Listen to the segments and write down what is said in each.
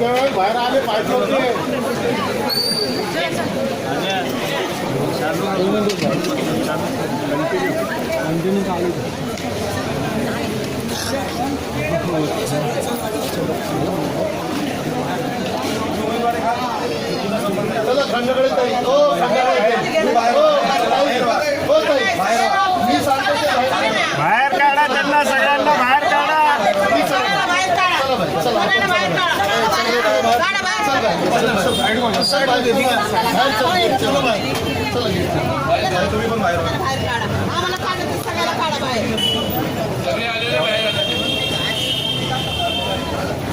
बाहेर बाहेर आले पाहिजे चला खंडकडे ताई चला.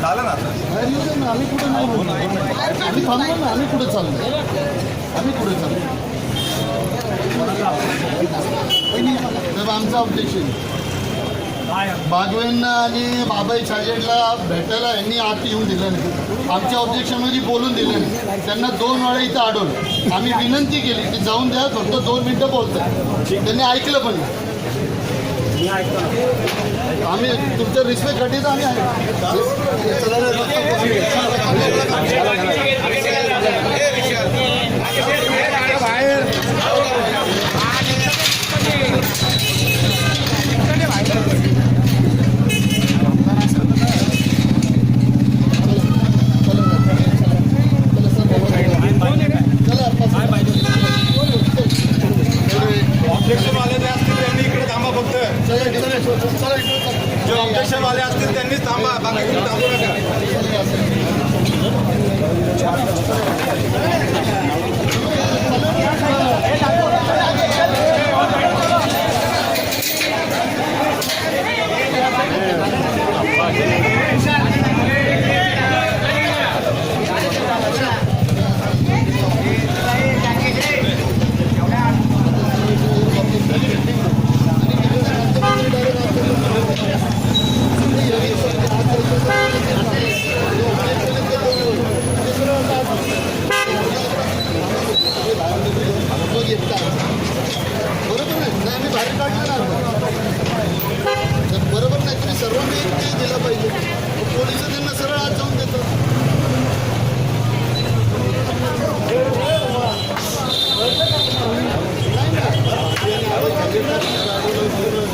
बाहेर बाहेर ना, आम्ही कुठे नाही आम्ही थांबलो ना आम्ही कुठे चाललो आम्ही कुठे चाललो आमचा साहेब, आमचं ऑब्जेक्शन बागवेंना आणि बाबाई साजेडला भेटायला यांनी आत येऊन दिलं नाही. आमच्या ऑब्जेक्शनमध्ये बोलून दिलं नाही. त्यांना दोन वेळा इथं अडवलं आम्ही विनंती केली की जाऊन द्या फक्त दोन मिनटं बोलतात त्यांनी ऐकलं पण आम्ही तुमच्या रिस्पेक्टसाठी आम्ही ऑब्जेक्शन जे ऑब्जेक्शन वाले असतील त्यांनीच थांबा बाकी